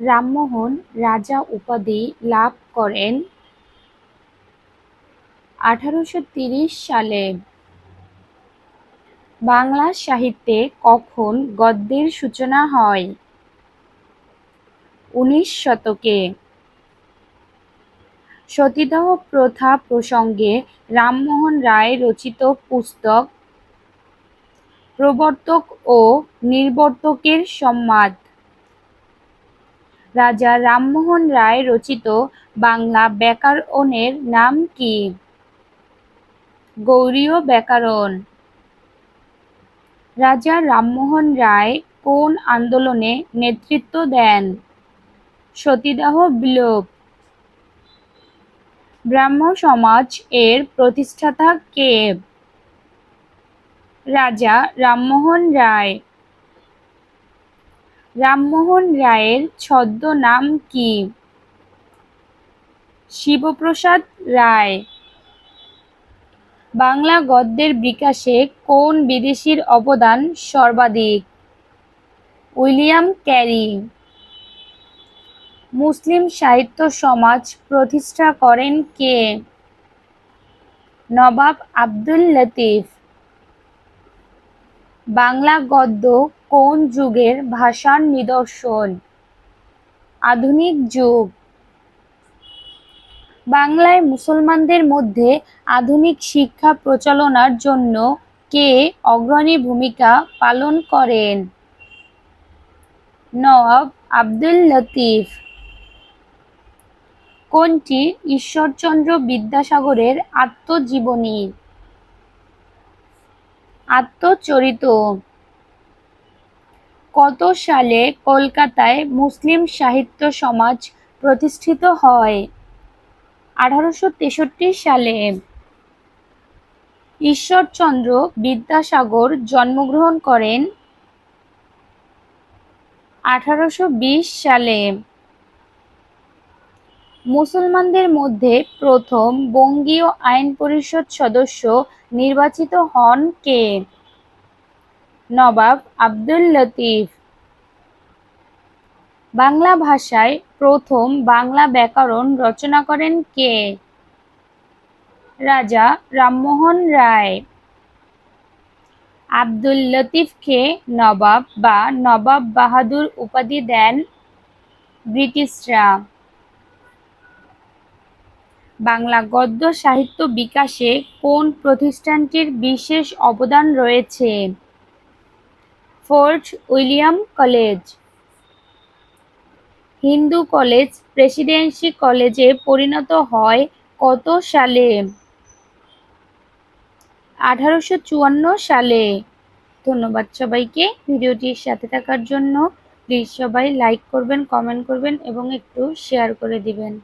রামমোহন রাজা উপাধি লাভ করেন আঠারোশো সালে। বাংলা সাহিত্যে কখন গদ্যের সূচনা হয়? উনিশ শতকে। সতীদাহ প্রথা প্রসঙ্গে রামমোহন রায় রচিত পুস্তক প্রবর্তক ও নির্বর্তকের সম্বাদ। রাজা রামমোহন রায় রচিত বাংলা ব্যাকরণের নাম কি? গৌরীয় ব্যাকরণ। রাজা রামমোহন রায় কোন আন্দোলনে নেতৃত্ব দেন? সতীদাহ বিলোপ। ব্রাহ্ম সমাজ এর প্রতিষ্ঠাতা কে? রাজা রামমোহন রায়। রামমোহন রায়ের ছদ্মনাম কি? শিবপ্রসাদ রায়। বাংলা গদ্যের বিকাশে কোন বিদেশির অবদান সর্বাধিক? William carry. মুসলিম সাহিত্য সমাজ প্রতিষ্ঠা করেন কে? নবাব আব্দুল লতিফ। বাংলা গদ্য কোন যুগের ভাষার নিদর্শন? আধুনিক যুগ। বাংলায় মুসলমানদের মধ্যে আধুনিক শিক্ষা প্রচলনার জন্য কে অগ্রণী ভূমিকা পালন করেন? নওয়াব আব্দুল লতিফ। কোনটি ঈশ্বরচন্দ্র বিদ্যাসাগরের আত্মজীবনী? আত্মচরিত। কত সালে কলকাতায় মুসলিম সাহিত্য সমাজ প্রতিষ্ঠিত হয়? আঠারোশো তেষট্টি সালে ঈশ্বরচন্দ্র বিদ্যাসাগর জন্মগ্রহণ করেন। আঠারোশো বিশ সালে মুসলমানদের মধ্যে প্রথম বঙ্গীয় আইন পরিষদ সদস্য নির্বাচিত হন কে? নবাব আব্দুল লতিফ। বাংলা ভাষায় প্রথম বাংলা ব্যাকরণ রচনা করেন কে? রাজা রামমোহন রায়। আব্দুল লতিফকে নবাব বা নবাব বাহাদুর উপাধি দেন ব্রিটিশরা। বাংলা গদ্য সাহিত্য বিকাশে কোন প্রতিষ্ঠানটির বিশেষ অবদান রয়েছে? Fort William College. Hindu College Presidency কলেজে পরিণত হয় কত সালে? আঠারোশো চুয়ান্ন সালে। ধন্যবাদ সবাইকে ভিডিওটির সাথে থাকার জন্য। প্লিজ সবাই লাইক করবেন, কমেন্ট করবেন এবং একটু শেয়ার করে দিবেন।